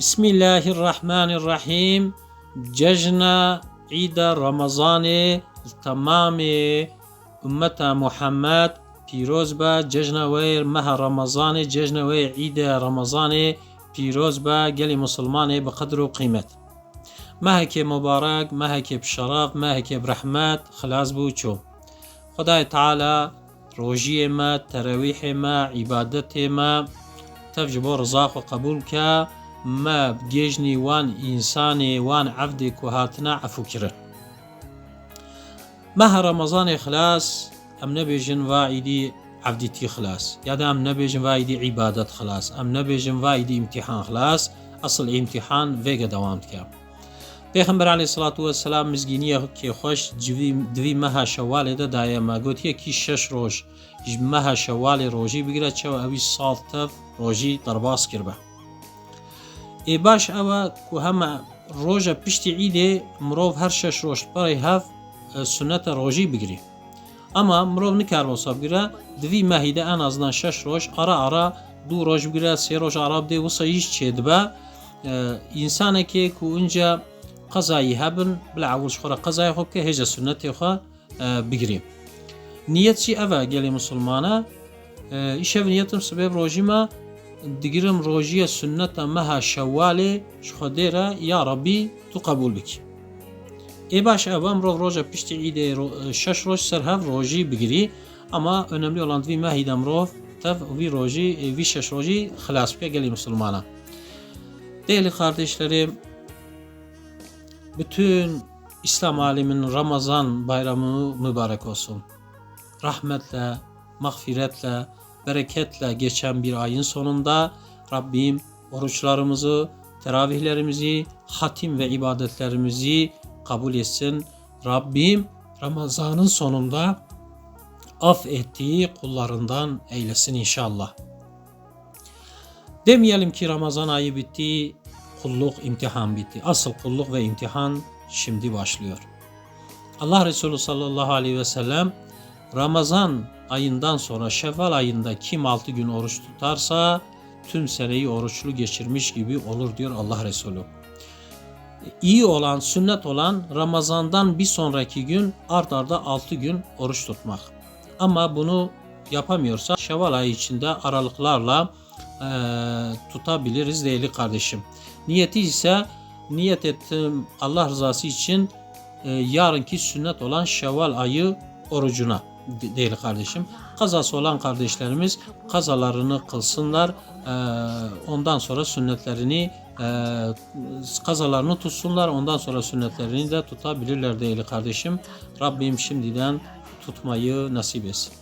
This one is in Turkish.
بسم الله الرحمن الرحيم. ججنا عيد رمضان تمام. أمة محمد پیروز روزبا جژنەوەی مەها ڕەمەزانێ جێژنەوەی عیدە ڕەمەزانێ عيد بە في روزبا بە قدر و قیمت. مه مبارەك مەهەکێ مه مەهەکێ برەحمەت خلاص بوو چۆ خدای تعاە ڕۆژی ئێمە تەرەوی ما عیبادت ما تەفج بۆ و قبول کە مە گێژنی وان ئینسانێ وان عەفدێک و هاتنا ئەفوکرن مەهە ڕەمەزانێ خلاس ئەم نەبێژن وائیدی عەفدیتی خلاس. یادا ئەم نەبێژن وایدی عیبادت خلاس ئەم نەبێژن وایدی ئیمتیحان خلاس ئەسل ئیمتیحان وێگە دەوام بکە پێخمبرانی سڵات وە سلام مزگینیە کێخۆش دوی مەها شەوالێ دەدایە ماگوتیەکی شش ڕۆژ. مەها شەوالی ڕۆژی بگرێت چەوە ئەوی ساڵتە ڕۆژی دەرباس کردە Ê baş ew ku heme roja piştî îdê mirov her şeş roj parê hev sünneta rojî bigirî. Ama mirov nikar wisa bigire divî mehî de en azından şeş roj ara ara du roj bigire sê roj ara bidê wisa îş çê dibe însanekê ku ince qezayî hebin bila ewil xwe re qezayê xwe bike hêja sünnetê xwe bigirî. Niyet jî ev e gelê musulmana îşev niyetim sibêb rojî digirim rojiya sünneta meha Xwedê re ya Rabbî tu qebûl bikî. Ê baş ev mirov roja piştî îdê şeş roj ser hev rojî bigirî ama önemli olan vî mehî de mirov tev vî rojî vî şeş rojî xilas bike gelê musulmana. Değerli kardeşlerim, bütün İslam aleminin Ramazan bayramı mübarek olsun. Rahmetle, mağfiretle, bereketle geçen bir ayın sonunda Rabbim oruçlarımızı, teravihlerimizi, hatim ve ibadetlerimizi kabul etsin. Rabbim Ramazanın sonunda af ettiği kullarından eylesin inşallah. Demeyelim ki Ramazan ayı bitti, kulluk imtihan bitti. Asıl kulluk ve imtihan şimdi başlıyor. Allah Resulü sallallahu aleyhi ve sellem Ramazan ayından sonra Şevval ayında kim 6 gün oruç tutarsa tüm seneyi oruçlu geçirmiş gibi olur diyor Allah Resulü. İyi olan, sünnet olan Ramazandan bir sonraki gün art arda 6 gün oruç tutmak. Ama bunu yapamıyorsa Şevval ayı içinde aralıklarla e, tutabiliriz değerli kardeşim. Niyeti ise niyet ettim Allah rızası için e, yarınki sünnet olan Şevval ayı orucuna değerli kardeşim. Kazası olan kardeşlerimiz kazalarını kılsınlar. E, ondan sonra sünnetlerini e, kazalarını tutsunlar. Ondan sonra sünnetlerini de tutabilirler değerli kardeşim. Rabbim şimdiden tutmayı nasip etsin.